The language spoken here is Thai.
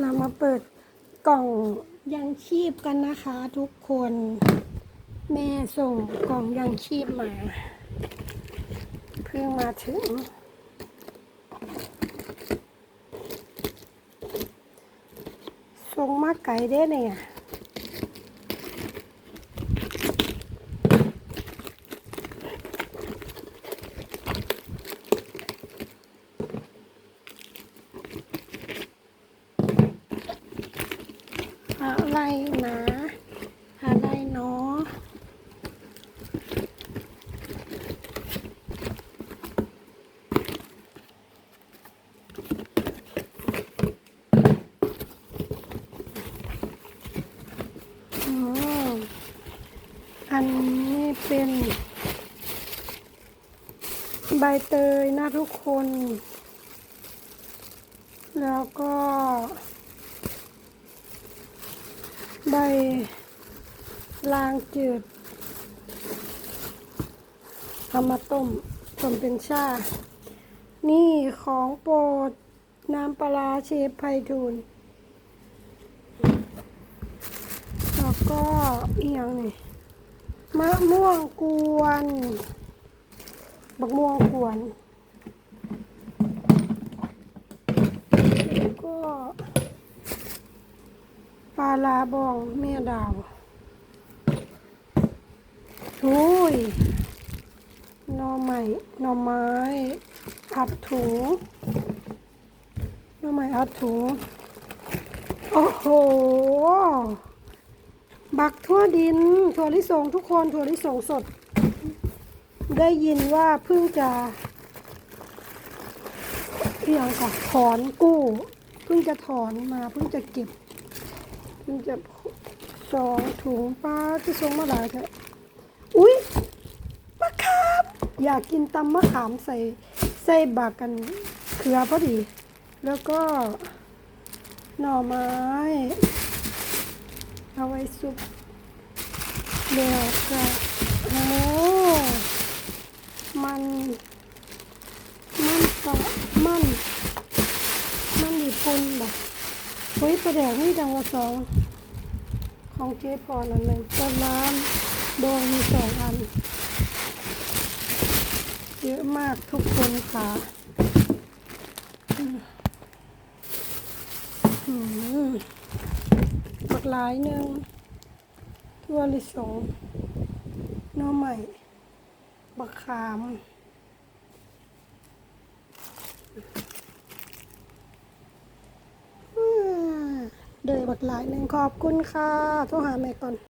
เรามาเปิดกล่องยังชีพกันนะคะ ทุกคน แม่ส่งกล่องยังชีพมา เพิ่งมาถึง ส่งมาไกลได้เนี่ย อะไรนะอะไรเนาะอืมอันนี้เป็นใบเตยนะทุกคน แล้วก็ ใบลางจืดเอามาต้มต้มเป็นชา นี่ของโปรดน้ำปลาเชฟไพทูลแล้วก็อีกอย่างนี่มะม่วงกวนบักม่วงกวนแล้วก็าลาบองแม่ดาวทุยน่อไม้หน่อไม้อัดถุงน่อไม้อัดถุง โอ้โห บักทั่วดิน ถั่วลิสงทุกคน ถั่วลิสงสด ได้ยินว่าเพิ่งจะเพียงค่ะถอนกู้ เพิ่งจะถอนมา เพิ่งจะเก็บ มันจะสองถุงปลาที่ส่งมาหลายแท้อุ๊ยมะขามอยากกินตำมะขามใส่ใส่บากกันเขือพอดี แล้วก็หน่อไม้ เอาไว้ซุปเดี๋ยวก็โอ้มัน มันปะมัน มันญี่ปุ่นแบบ ฮ้ยประแดกนี่จังหวัดสองของเจ๊พรอันหนึ่งต้นน้ำโดยมีสองอัน เยอะมากทุกคนค่ะปักหลายหนึ่งทั่วลิสงน้อใหม่บักขาม เดยบักหลายหนึ่งขอบคุณค่ะ โทรหาแม่ก่อน